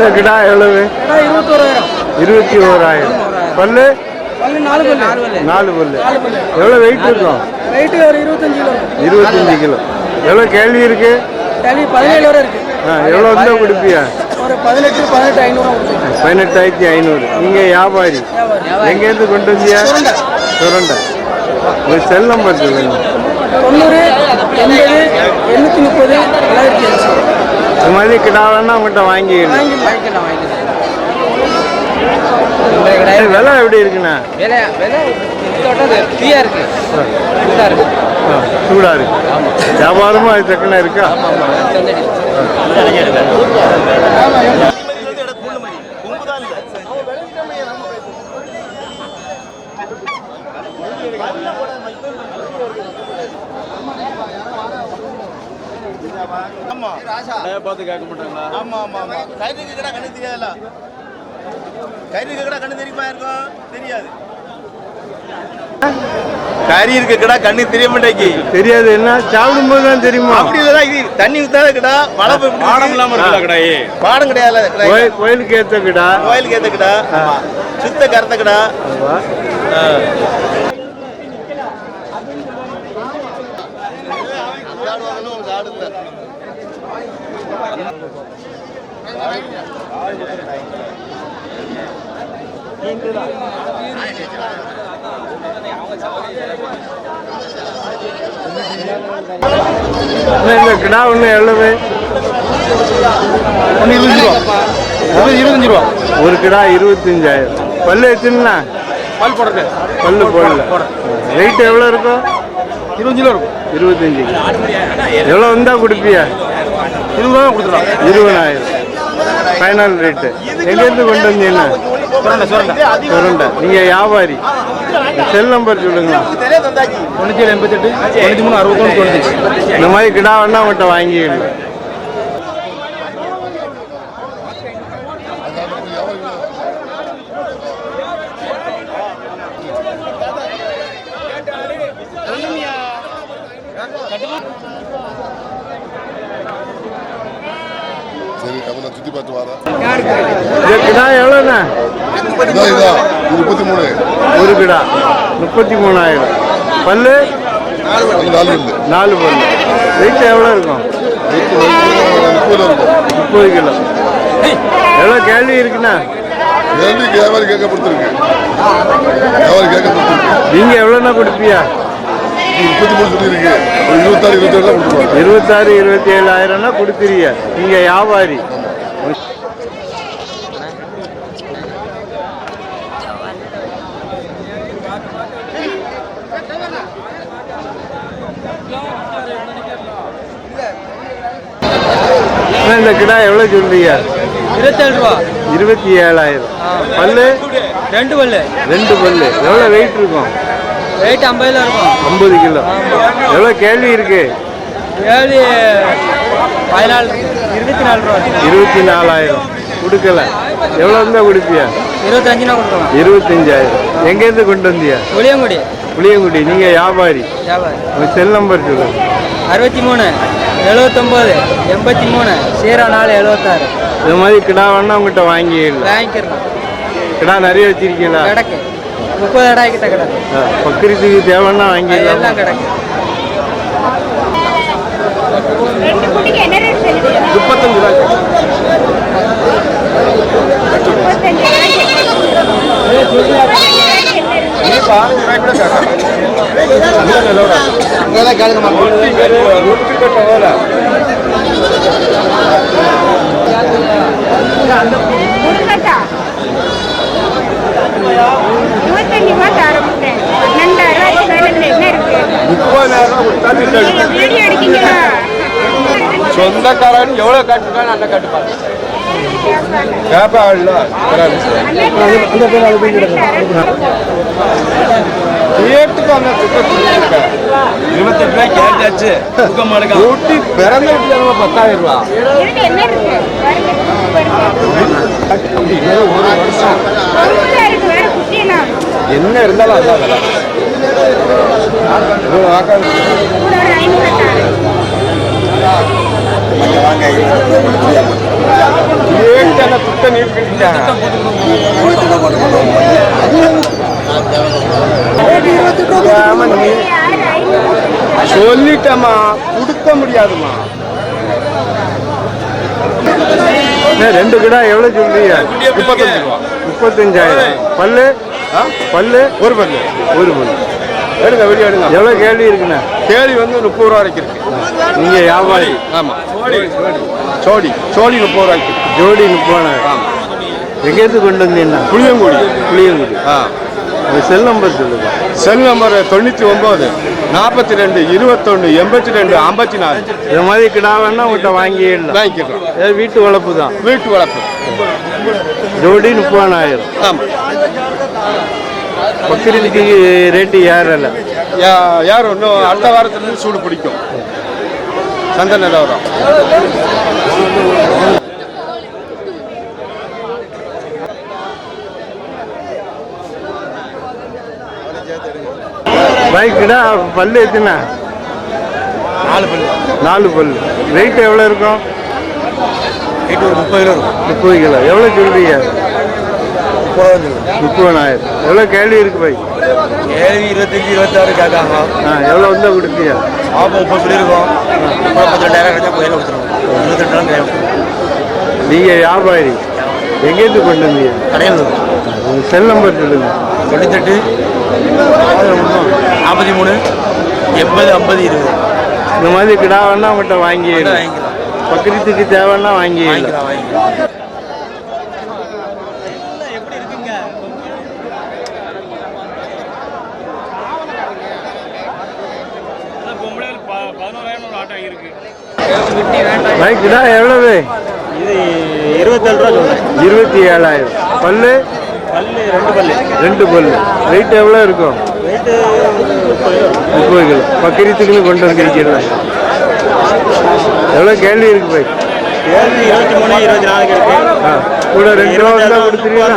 இந்த கிடா எவ்வளவு? இருபத்தி ஓராயிரம் பல்லு? பல்லு நாலு பல்லு. நாலு பல்லு. நாலு பல்லு. எவ்வளோ வெயிட் இருக்கும்? இருபத்தஞ்சு கிலோ. இருபத்தஞ்சு கிலோ. எவ்வளோ கேள்வி இருக்கு? கேள்வி பதினேழு வரை இருக்கு. ஆ எவ்வளோ இருந்தால் கொடுப்பியா? பதினெட்டாயிரத்தி ஐநூறு. நீங்கள் வியாபாரி. எங்கேருந்து கொண்டு வந்தியா? சுரண்டை. சுரண்டை. உங்கள் செல் நம்பர் சொல்லுங்க தொண்ணூறு எண்பது எண்ணூற்றி முப்பது மாதிரி கிடா வேணா உங்கள்கிட்ட வாங்கிக்கலாம் வாங்கி வாங்கிக்கலாம் வாங்கிக்கலாம் இது விலை எப்படி இருக்குண்ணா? விலை இருக்கு. சூடா இருக்கு. வியாபாரமும் அது தக்கன இருக்கா? பார்த்து கேட்க மாட்டாங்களா? ஆமா ஆமா ஆமா. கயிறுக்கு கடை கண்ணு தெரியாதுல்ல? கயிறுக்கு கடை கண்ணு தெரியுமா இருக்கும் தெரியாது. கறி இருக்க கடை கண்ணு தெரிய மாட்டேங்கி. தெரியாது என்ன? சாப்பிடும்போது தான் தெரியுமா? அப்படி இல்லடா இது தண்ணி ஊத்தாத கடை மழை போய் பாடம் இல்லாம இருக்குல்ல கடாயி. பாடம் கிடையாது கோயில் கோயிலுக்கு ஏற்ற கிடா கோயிலுக்கு ஏத்த கடை சுத்த கருத்த கடை இந்த கிடா ஒன்று எவ்வளவு ஒன்று இருபத்தஞ்சு ரூபா ஒரு இருபத்தஞ்சு ரூபா ஒரு கிடா இருபத்தஞ்சாயிரம். பல்லு எத்தனைண்ணா? பால் போடுறது. பல்லு போடல. ரேட் எவ்வளோ இருக்கும்? இருபத்தஞ்சு ரூபா இருக்கும். இருபத்தஞ்சு. எவ்வளோ வந்தா கொடுப்பியா? இருபது ரூபா கொடுத்துருவாங்க இருபதாயிரம். ஃபைனல் ரேட்டு எங்கேருந்து கொண்டு வந்தீங்கன்னா? சுரண்டை நீங்கள் வியாபாரி. செல் நம்பர் சொல்லுங்களா தொண்ணூற்றி ஏழு எண்பத்தெட்டு தொண்ணூற்றி மூணு அறுபத்தொன்று தொண்ணூற்றி இந்த மாதிரி கிடா வேணா அவங்கள்ட்ட வாங்கிக்கலாம் சரி அப்ப நான் சுத்தி பார்த்து வரேன் இந்த கிடா எவ்வளோண்ணா முப்பத்தி மூணு. ஒரு கிடா. முப்பத்தி மூணாயிரம். பல்லு? நாலு பல்லு. வெயிட் எவ்வளோ இருக்கும்? முப்பது கிலோ. எவ்வளோ கேள்வி இருக்குண்ணா? வியாபாரி கேட்க கொடுத்துருக்கு வியாபாரி கேட்க கொடுத்துருக்கு நீங்கள் எவ்வளோண்ணா கொடுப்பியா முப்பத்தி மூணு சொல்லியிருக்கு. இருபத்தாறு இருபத்தேழு இருபத்தாறு இருபத்தி ஏழாயிரம்னா கொடுத்துறிய நீங்கள் வியாபாரி. அண்ணா, இந்த கிடா எவ்வளோ சொல்றீங்க? இருபத்தேழு ரூபா. இருபத்தி ஏழாயிரம் பல்லு? ரெண்டு பல்லு. ரெண்டு பல்லு. எவ்வளோ வெயிட் இருக்கும்? வெயிட் ஐம்பதுல இருக்கும். ஐம்பது கிலோ. எவ்வளோ கேள்வி இருக்கு? ஏழு பதினாலு இருபத்தி நாலு ரூபா. இருபத்தி நாலாயிரம் கொடுக்கல. எவ்வளோ இருந்தால் கொடுப்பியா? இருபத்தஞ்சுனா கொடுக்கலாம். இருபத்தஞ்சாயிரம். எங்கேருந்து கொண்டு வந்தியா? புளியங்குடி. புளியங்குடி. நீங்கள் வியாபாரி. வியாபாரி. உங்கள் செல் நம்பர் சொல்லுங்க. அறுபத்தி மூணு. எழுபத்தொம்போது எண்பத்தி மூணு சீரோ நாலு எழுபத்தாறு இந்த மாதிரி கிடா வேணா உங்கள்கிட்ட வாங்கிடலாம். வாங்கிக்கிறோம். கிடா நிறைய வச்சிருக்கீங்களா? கிடக்கு. முப்பது இடம் கிட்ட கிடக்கு. ஆ, பக்ரீத்துக்கு தேவைன்னா வாங்கிடலாம்? எல்லாம் கிடக்கு. முப்பத்தஞ்சு ரூபா முப்பத்தஞ்சு பாஞ்சு ரூபாய் கூட கேட்கலாம் முருங்கக்கா இருபத்தஞ்சு ரூபா தர முட்டேன் பன்னெண்டாயிரம் மேல இதுல என்ன இருக்கு? வீடியோ எடுக்கீங்களா? சொந்தக்காரன் எவ்வளோ கட்டுக்கான்னு அந்த கட்டுப்பாடு. கேட்பாங்கல்ல ரேட்டுக்கு அந்த இருபத்தெட்டு ரூபாய் தூக்க மாட்டேங்க ஊட்டி பிறந்த வீட்டுல பத்தாயிரம் ரூபா வேற குட்டினா என்ன இருந்தாலும் அதான் விலை. கூட ஒரு சொல்லிட்டம்மா கொடுக்க முடியாதுமா ரெண்டு கிடா எவ்வளவு சொல்றீங்க? முப்பத்தஞ்சு முப்பத்தஞ்சாயிரம். பல்லு? பல்லு? ஒரு பல்லு. ஒரு பல்லு. எடுங்க வெளியே எடுங்க. எவ்வளவு கேள்வி இருக்குண்ணே? கேள்வி வந்து முப்பது ரூபா வரைக்கும் இருக்கு. நீங்க வியாபாரி. ஆமா. சோடி. சோடி முப்பது ரூபாய்க்கு ஜோடி முப்பதாயிரம் எங்கேருந்து கொண்டு வந்தீங்கன்னா புளியங்குடி. புளியங்குடி. ஆ. செல் நம்பர் சொல்லுங்க. செல் நம்பர் தொண்ணூற்றி ஒம்பது நாற்பத்தி ரெண்டு இருபத்தொன்று எண்பத்தி ரெண்டு ஐம்பத்தி நாலு இந்த மாதிரி கிடா வேணா உங்கள்கிட்ட வாங்கிடலாம் வாங்கிக்கலாம். ஏதோ வீட்டு வளர்ப்பு தான். வீட்டு வளர்ப்பு. ஜோடி முப்பதாயிரம் ஆமாம் பக்கரிக்கு ரேட்டு ஏறல. யா யார்? இன்னும் அடுத்த வாரத்துலேருந்து சூடு பிடிக்கும். சந்தை நிலவரம் பைக் கிடா பல்லு எத்தனை? நாலு பல்லு. நாலு பல்லு. வெயிட் எவ்வளோ இருக்கும்? எட்டு ஒரு முப்பது கிலோ இருக்கும். முப்பது கிலோ. எவ்வளோ சொல்றீங்க? முப்பது முப்பதாயிரம் எவ்வளோ கேள்வி இருக்கு பை ஏழு இருபத்தஞ்சி இருபத்தாறு கேட்காங்க ஆ எவ்வளோ வந்தால் கொடுப்பியா ஆப்போ முப்பது சொல்லியிருக்கோம். இப்போ பத்து ரெண்டாயிரம் கிடைச்சா கையில் கொடுத்துருவோம் இருபத்தெட்டு கையில் கொடுத்துருவோம் நீங்கள் வியாபாரி. எங்கேருந்து கொண்டு வந்தீங்க? கடையில் செல் நம்பர் சொல்லுங்க. தொண்ணூத்தெட்டு நாற்பத்தி மூணு எண்பது ஐம்பது இருபது. இந்த மாதிரி கிடா வேணா உங்கள்கிட்ட வாங்கி வாங்கிக்கலாம் பக்கரித்துக்கு தேவைன்னா வாங்கி வாங்கிக்கலாம் வாங்கிக்கலாம் பைக் எவ்வளவு இது இருபத்தேழு ரூபா சொல்றேன் இருபத்தி ஏழாயிரம் பல்லு? பல்லு ரெண்டு பல்லு. ரெண்டு பல்லு வெயிட் எவ்வளோ இருக்கும்? ரேட்டு முப்பது கிலோ. பக்கரித்துக்குன்னு கொண்டு எவ்வளோ கேள்வி இருக்கு பைக் கேள்வி இருபத்தி மூணு இருபத்தி நாலுக்கு இருக்கு ஆ கூட ரெண்டு ரூபா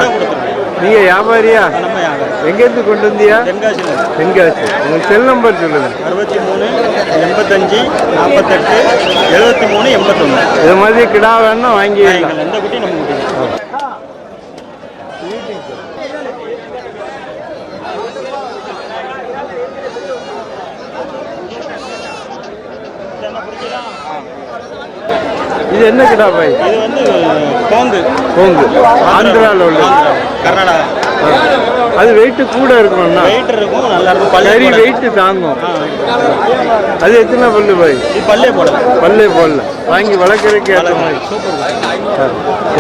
நீங்கள் வியாபாரியா? எங்கேருந்து கொண்டு வந்தியா? தென்காசி. உங்கள் செல் நம்பர் சொல்லுங்க. அறுபத்தி மூணு எண்பத்தஞ்சு நாற்பத்தெட்டு எழுபத்தி மூணு எண்பத்தொன்று இது மாதிரி கிடா வேணா வாங்கிடலாம். எந்த குட்டி நம்ம குட்டி இது என்ன கிடா பாய்? இது வந்து கோங்கு. கோங்கு. ஆந்திராவில் உள்ளது. கர்நாடகா. அது வெயிட்டு கூட இருக்கணும்னா? வெயிட் இருக்கும் நல்லா இருக்கும். சரி. வெயிட்டு தாங்கும். அது எத்தனை பல்லு பாய்? பல்லே போடல. பல்லே போடல. வாங்கி வளர்க்குறதுக்கு ஏற்ற மாதிரி.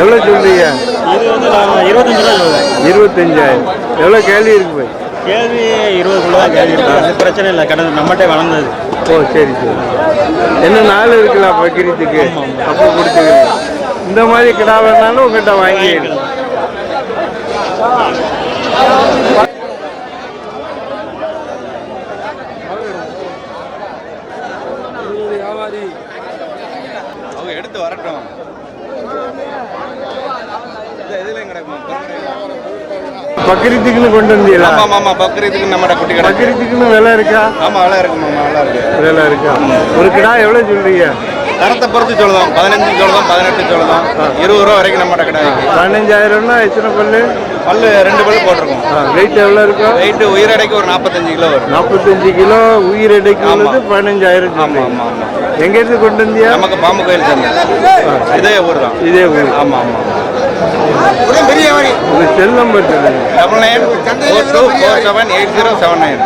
எவ்வளோ சொல்றீங்க? இது வந்து நான் இருபத்தஞ்சு ரூபா இருபத்தஞ்சாயிரம். எவ்வளோ கேள்வி இருக்கு பாய்? கேள்வி இருபதுக்குள்ள தான் கேள்வி இருக்கு. அது பிரச்சனை இல்லை. கடந்து நம்மகிட்ட வளர்ந்தது. ஓ சரி சரி. என்ன நாள் இருக்கலாம் பக்கிரத்துக்கு அப்போ கொடுத்துக்கலாம் இந்த மாதிரி கிடா வேணாலும் உங்கள்கிட்ட வாங்கிடலாம் பக்கிரத்துக்குன்னு கொண்டு வந்தீங்களா? ஆமாம் ஆமாம் பக்கரத்துக்கு நம்மட குட்டி கிடக்கு பக்கிரத்துக்குன்னு விலை இருக்கா? ஆமாம் நல்லா இருக்குமா நல்லா இருக்கு. விலை இருக்கா? ஒரு கிடா எவ்வளோ சொல்றீங்க? தரத்தை பொறுத்து சொல்லுதோம் பதினஞ்சு சொல்லுதோம் பதினெட்டு சொல்லுதோம் இருபது ரூபா வரைக்கும் நம்மட கடை பதினஞ்சாயிரம்னா எத்தனை பல்லு? பல்லு ரெண்டு பல்லு போட்டிருக்கோம். வெயிட் எவ்வளோ இருக்கும் வெயிட்டு உயிரடைக்கு ஒரு நாற்பத்தஞ்சு கிலோ வரும். நாற்பத்தஞ்சு கிலோ உயிர் எடைக்கு ஆமா. உள்ளது பதினஞ்சாயிரம் ஆமாம். ஆமாம் ஆமாம் எங்கேருந்து கொண்டு வந்தியா நமக்கு பாம்பு கோயில் சந்தை இதே ஊர் தான். இதே ஊர். ஆமாம் ஆமாம் உங்க cell number double nine four two four seven eight zero seven nine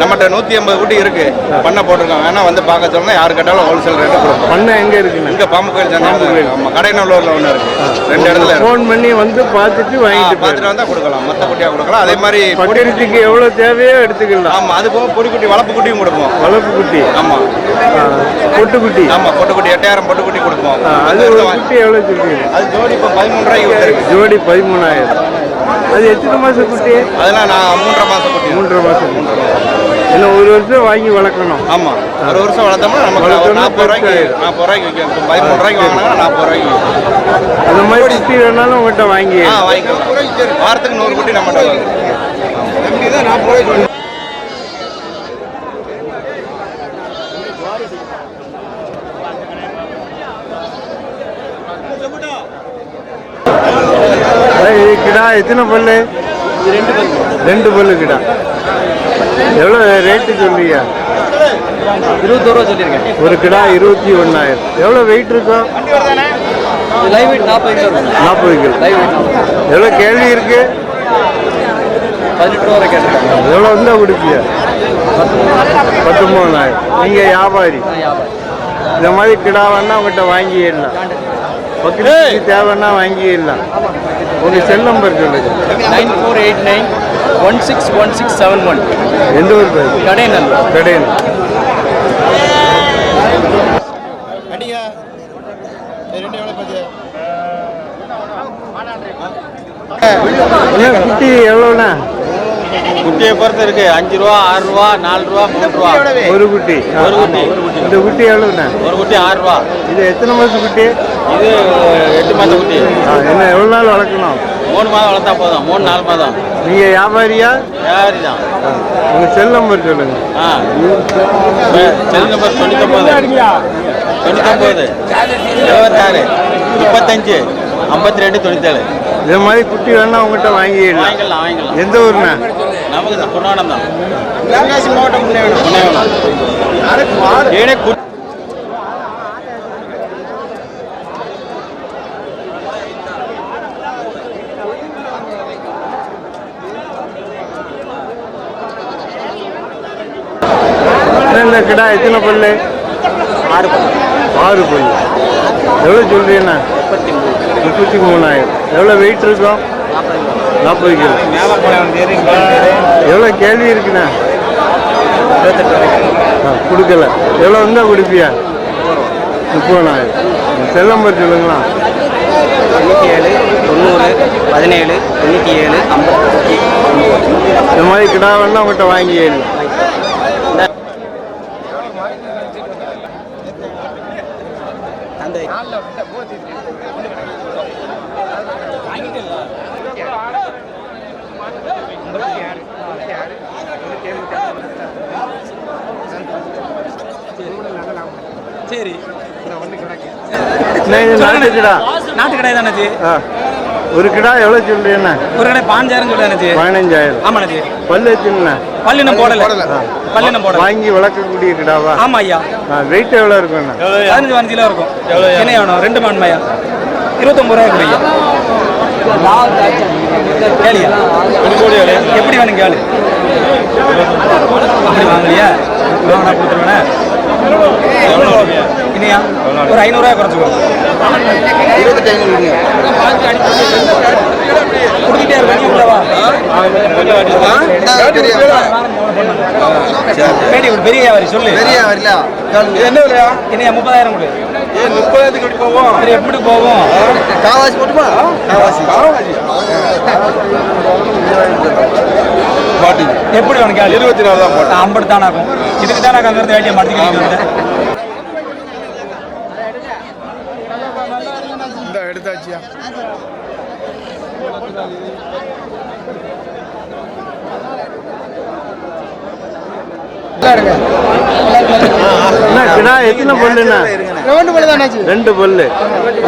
நம்மகிட்ட நூற்றி ஐம்பது குட்டி இருக்கு. பண்ண போட்டிருக்கோம். வேணா வந்து பார்க்க சொல்லணும் யாரு கேட்டாலும் ஹோல்சேல் ரேட்டு கொடுப்போம். பண்ண எங்க இருக்குண்ணா இங்கே பாம்பு கோயில் சந்தை ஆமாம் கடைநல்லூரில் ஒன்று இருக்கு. ரெண்டு இடத்துல இருக்கு. ஃபோன் பண்ணி வந்து பார்த்துட்டு வாங்கிட்டு பார்த்துட்டு வந்தால் கொடுக்கலாம். மொத்த குட்டியாக கொடுக்கலாம். அதே மாதிரி பொடி பக்கரித்துக்கு எவ்வளவு தேவையோ எடுத்துக்கலாம். ஆமாம் அது போக பொடி குட்டி வளர்ப்பு குட்டியும் கொடுப்போம். வளர்ப்பு குட்டி. ஆமாம் பொட்டு குட்டி. ஆமாம் பொட்டு குட்டி எட்டாயிரம் பொட்டு குட்டி கொடுப்போம். அது ஒரு சொல்றீங்க அது ஜோடி இப்போ பதிமூணு ரூபாய்க்கு ஜோடி பதிமூணாயிரம். அது எத்தனை மாசம் குட்டி? அதெல்லாம் நான் மூன்றரை மாதம் குட்டி. மூன்றரை மாசம் என்ன ஒரு வருஷம் வாங்கி வளர்க்கணும்? ஆமா. ஒரு வருஷம் வளர்த்தோம்னா நமக்கு வளர்த்தோம்னா நாற்பது ரூபாய்க்கு. நாற்பது ரூபாய்க்கு விற்கும் பதிமூணு ரூபாய்க்கு வாங்கினாங்கன்னா நாற்பது ரூபாய்க்கு அந்த மாதிரி குட்டி வேணாலும் உங்கள்கிட்ட வாங்கி வாங்கிக்கலாம். வாரத்துக்கு நூறு குட்டி நம்ம இது கிடா எத்தனை பல்லு? ரெண்டு பல்லு கிடா. எவ்வளோ ரேட்டு சொல்றீங்க? இருபத்தோரு ரூபா சொல்லியிருக்கேன். ஒரு கிடா இருபத்தி ஒன்றாயிரம் எவ்வளோ வெயிட் இருக்கும் லைவ் வெயிட் நாற்பது கிலோ. இருக்கும் நாற்பது கிலோ. லைவ் வெயிட் எவ்வளோ கேள்வி இருக்கு? பதினெட்டு ரூபா வரை கேட்டிருக்காங்க. எவ்வளோ இருந்தால் கொடுப்பீங்க? பத்தொம்போதாயிரம். நீங்கள் வியாபாரி. இந்த மாதிரி கிடா வேணா உங்கள்கிட்ட வாங்கிடலாம். பக்கத்துக்கு தேவைன்னா வாங்கிடலாம். உங்கள் செல் நம்பர் சொல்லுங்க. Nine four eight nine one six one six seven one. எந்த ஊர் பேர்? பார்த்து அண்ணா, குட்டி எவ்வளோண்ணா குட்டியை பொறுத்து இருக்கு. அஞ்சு ரூபா ஆறு ரூபா நாலு ரூபா மூணு ரூபா. ஒரு குட்டி. ஒரு குட்டி. இந்த குட்டி எவ்வளோண்ணா ஒரு குட்டி ஆறு ரூபா. இது எத்தனை மாதம் குட்டி? இது எட்டு மாதம் குட்டி. என்ன எவ்வளோ நாள் வளர்க்கணும்? மூணு மாதம் வளர்த்தா போதும். மூணு நாலு மாதம். நீங்கள் வியாபாரியா? வியாபாரி தான் உங்கள் செல் நம்பர் சொல்லுங்க. ஆ. செல் நம்பர் தொண்ணூத்தொம்பது தொண்ணூத்தொம்பது இருபத்தாறு முப்பத்தஞ்சு ஐம்பத்தி ரெண்டு தொண்ணூத்தேழு. இந்த மாதிரி குட்டி வேணா உங்கள்கிட்ட வாங்கிடலாம். வாங்கிக்கலாம் வாங்கிக்கலாம் எந்த ஊர்ண்ணா? நமக்கு குணானம் தான். தென்காசி மாவட்டம் இந்த கிடா எத்தனை பல்லு? ஆறு பக்கம் ஆறு பல்லு. எவ்வளோ சொல்றீங்கண்ணா முப்பத்தி மூணு. முப்பத்தி மூணாயிரம். எவ்வளோ வெயிட் இருக்கும்? நாற்பது கிலோ எவ்வளோ கேள்வி இருக்குண்ணா? கொடுக்கல. எவ்வளோ இருந்தால் கொடுப்பியா? முப்பதாயிரம் செல் நம்பர் சொல்லுங்களா? தொண்ணூற்றி ஏழு தொண்ணூறு பதினேழு தொண்ணூற்றி ஏழு ஐம்பத்தி இந்த மாதிரி கிடா வேணா உங்கள்கிட்ட வாங்கிடலாம் அந்த சரி. நாட்டு கிடா? நாட்டு கடை தானே ஒரு கிடா எவ்வளோ சொல்றீங்கண்ணா ஒரு கடை பாஞ்சாயிரம் சொல்லுச்சு பதினஞ்சாயிரம். ஆமாண்ணே பல்லு எத்தனைண்ணா பல்லினம் போடல. பல்லினம் போடல. வாங்கி வளர்க்கக்கூடிய கிடாவா? ஆமா ஐயா. வெயிட் எவ்வளோ இருக்குண்ணா பதினஞ்சு பதினஞ்சு கிலோ இருக்கும். என்ன வேணும்? ரெண்டு மண்மையா இருபத்தொம்பது ரூபாய் கொடுங்க. கேளியா? எப்படி வேணும் கேளு? அப்படி வாங்கலையா? கொடுத்துருவேண்ணே இனியா ஒரு ஐநூறுரூவா குறைச்சிக்கோ. கொடுத்துட்டே இருக்க நீ உள்ளவா பேடி ஒரு பெரிய வியாபாரி சொல்லு. என்ன விலையா? இனியா முப்பதாயிரம் கொடு. முப்பதாயிரத்துக்கு போவோம் சரி எப்படி போவோம் காவாசி போட்டுமா? எப்படி உனக்கு இருபத்தி நாலு தான் போட்டேன் ஐம்பது தானே ஆகும். இதுக்கு தானே அங்கிருந்து வேட்டியை மாட்டிக்கிட்டு எடுத்தாச்சியா? கிடா எத்தனை பல்லுண்ணா ரெண்டு பல்லு தானாச்சு ரெண்டு பல்லு.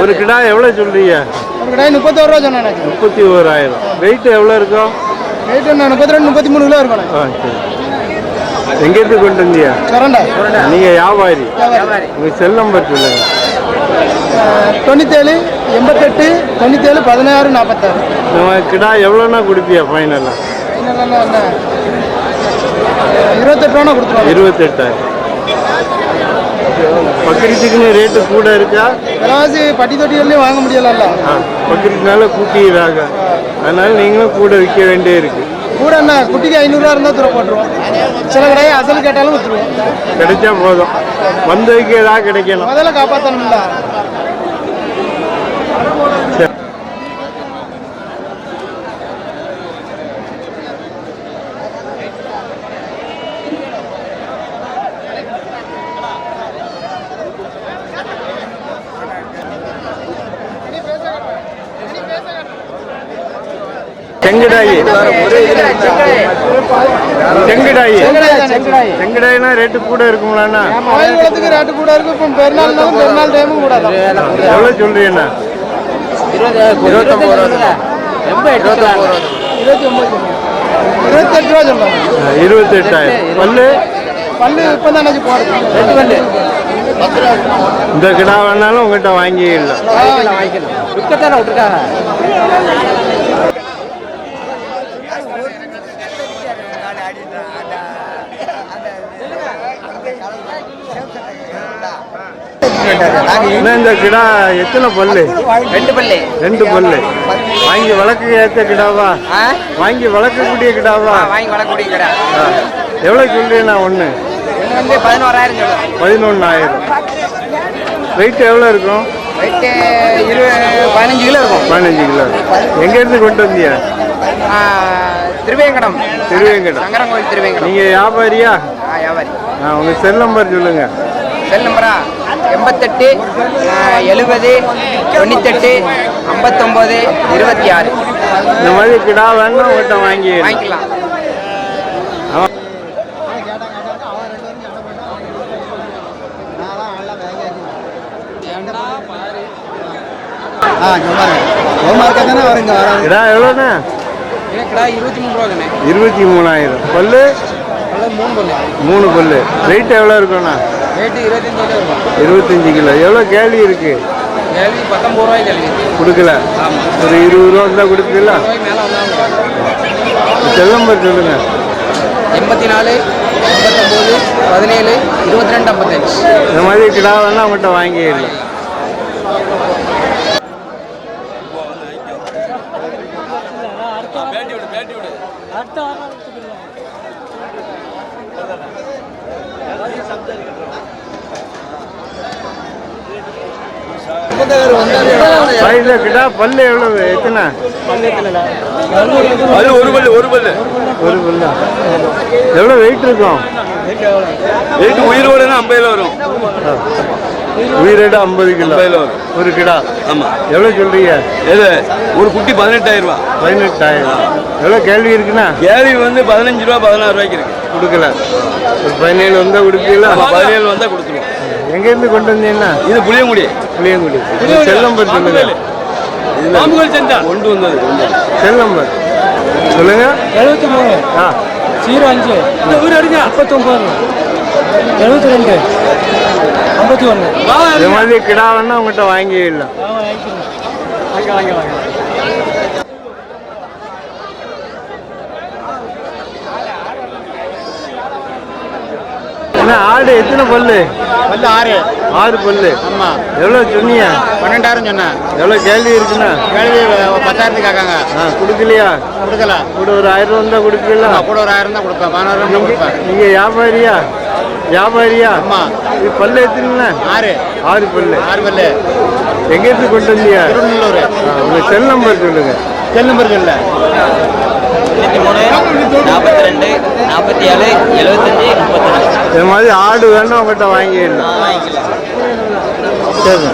ஒரு கிடா எவ்வளோ சொல்றீங்க? ஒரு கடை முப்பத்தோரு ரூபா சொன்னாச்சு முப்பத்தி ஓராயிரம். வெயிட் எவ்வளோ இருக்கும்? ரேட்டு என்ன? முப்பத்தி ரெண்டு முப்பத்தி மூணு கிலோ இருக்கணும் ஆ சரி. எங்கேருந்து கொண்டு வந்தியா சொரண்டா நீங்கள் வியாபாரி. உங்கள் செல் நம்பர் சொல்லுங்க. தொண்ணூத்தேழு எண்பத்தெட்டு தொண்ணூத்தேழு பதினாறு நாற்பத்தாறு நம்ம கிடா எவ்வளோண்ணா கொடுப்பியா ஃபைனலாக இருபத்தெட்டு ரூபா கொடுத்துருவாங்க. இருபத்தெட்டாயிரம் பக்கரித்துக்குன்னு ரேட்டு கூட இருக்கா? விலைவாசி பட்டி தொட்டிகள்லையும் வாங்க முடியலல்ல. ஆ பக்கரித்துனால கூட்டிடுறாங்க அதனால நீங்களும் கூட விற்க வேண்டிய இருக்கு. கூட என்ன குட்டிக்கு ஐநூறுரூவா இருந்தால் தூரம் போட்டுருவோம். சில கடையை அசல் கேட்டாலும் விற்றுருவோம் கிடைச்சா போதும். வந்ததுக்கு ஏதாவது கிடைக்கணும். முதல்ல காப்பாற்றணும்ல செங்கடாயி செங்கடாயி. செங்கடாய். செங்கடாயினா ரேட்டு கூட இருக்குங்களாண்ணா கோயில் குளத்துக்கு ரேட்டு கூட இருக்கு இப்போ பெருநாள்னாலும் பெருநாள் டைமும் கூட எவ்வளோ சொல்றீங்கண்ணா? இருபத்தெட்டு ரூபா சொல்லுவாங்க இருபத்தெட்டாயிரம். பல்லு? பல்லு இப்போ தான் போகிறது ரெண்டு பல்லு. இந்த கிடா வேணாலும் உங்ககிட்ட வாங்கிடலாம். விற்கத்தானே விட்டுருக்காங்க என்ன இந்த கிடா எத்தனை பல்லு? ரெண்டு பல்லு. ரெண்டு பல்லு. வாங்கி வளர்க்க ஏற்ற கிடாவா? வாங்கி வளர்க்கக்கூடிய கிடாவா? வாங்கி வளர்க்கக்கூடிய கடை. எவ்வளோ சொல்றீண்ணா ஒன்று? பதினோராயிரம் பதினொன்றாயிரம் வெயிட் எவ்வளோ இருக்கும்? இருபது பதினஞ்சு கிலோ இருக்கும். பதினஞ்சு கிலோ. எங்கேருந்து கொண்டு வந்தியா திருவேங்கடம். திருவேங்கடம். சங்கரங்கோயில் திருவேங்கடம். நீங்கள் வியாபாரியா? வியாபாரி. ஆ உங்கள் செல் நம்பர் சொல்லுங்கள் செல் நம்பரா? எண்பத்தெட்டு எழுபது தொண்ணூத்தெட்டு ஐம்பத்தொம்போது இருபத்தி ஆறு இந்த மாதிரி கிடா வேணும் வாங்கி வாங்கிக்கலாம். இருபத்தி மூணாயிரம். பல்லு? மூணு பல்லு. வெயிட் எவ்வளோ இருக்கும்ண்ணா இருபத்தஞ்சு கிலோ இருக்கும் இருபத்தஞ்சு கிலோ. எவ்வளோ கேள்வி இருக்கு? கேள்வி பத்தொம்பது ரூபாய் கேள்வி. கொடுக்கல. ஒரு இருபது ரூபா இருந்தால் கொடுக்கல ரூபாய் மேலே வந்தாங்க செல் நம்பர் சொல்லுங்கள் எண்பத்தி நாலு எண்பத்தொம்போது பதினேழு இருபத்தி ரெண்டு ஐம்பத்தஞ்சு. இந்த மாதிரி கிடா வேணா அவங்கள்ட்ட வாங்கிடலாம் வயசுல கிடா பல்லு எவ்வளவு? எத்தனை? அது ஒரு பல்லு ஒரு பல்லு. ஒரு பல்லு? எவ்வளோ வெயிட் இருக்கும்? வீட்டு உயிரோடுனா ஐம்பது கிலோ வரும். உயிரிட ஐம்பது கிலோ. வரும். ஒரு கிடா? ஆமா. எவ்வளோ சொல்றீங்க? எது? ஒரு குட்டி பதினெட்டாயிரம் ரூபா பதினெட்டாயிரம். எவ்வளோ கேள்வி இருக்குண்ணா? கேள்வி வந்து பதினஞ்சு ரூபா பதினாறு ரூபாய்க்கு இருக்கு. கொடுக்கல. ஒரு பதினேழு வந்தால் நம்ம பதினேழு வந்தா கொடுத்துருவோம். எங்கேருந்து கொண்டு வந்தீங்கன்னா? இது புளியங்குடி. புளியங்குடி. செல் நம்பர் சொல்லுங்க. கொண்டு வந்தது கொண்டு வந்தது. செல் நம்பர் சொல்லுங்க. எழுபத்தி மூணு ஆ. ஜீரோ அஞ்சு. முப்பத்தொம்பது எழுபத்தி ரெண்டு ஐம்பத்தி ஒன்று இந்த மாதிரி கிடா வேணா உங்கள்கிட்ட வாங்கிடலாம் என்ன ஆடு எத்தனை பல்லு? வந்து ஆறு. ஆறு பல்லு. ஆமா. எவ்வளோ சொன்னீங்க? பன்னெண்டாயிரம் சொன்னேன். எவ்வளோ கேள்வி இருக்குண்ணா கேள்வி பத்தாயிரத்துக்கு கேட்காங்க. ஆ கொடுக்கலையா? கொடுக்கல. கூட ஒரு ஆயிரம் இருந்தால் கொடுப்பீங்களா? கூட ஒரு ஆயிரம் தான் கொடுப்பேன். பதினாயிரம் தான் கொடுப்பேன். நீங்க வியாபாரியா? வியாபாரியா? ஆமா. இது பல்லு எத்தனை ஆறு. ஆறு பல்லு. ஆறு பல்லு. எங்கேருந்து கொண்டு வந்தீங்க? திருநெல்லூர். ஆ, உங்க செல் நம்பர் சொல்லுங்க. செல் நம்பர் சொல்ல. தொண்ணூற்றி மூணு நாற்பத்தி ரெண்டு நாற்பத்தி ஏழு எழுபத்தஞ்சி முப்பத்தி இது மாதிரி ஆடு வேணும் உங்கள்கிட்ட வாங்கிக்கலாம். சரி.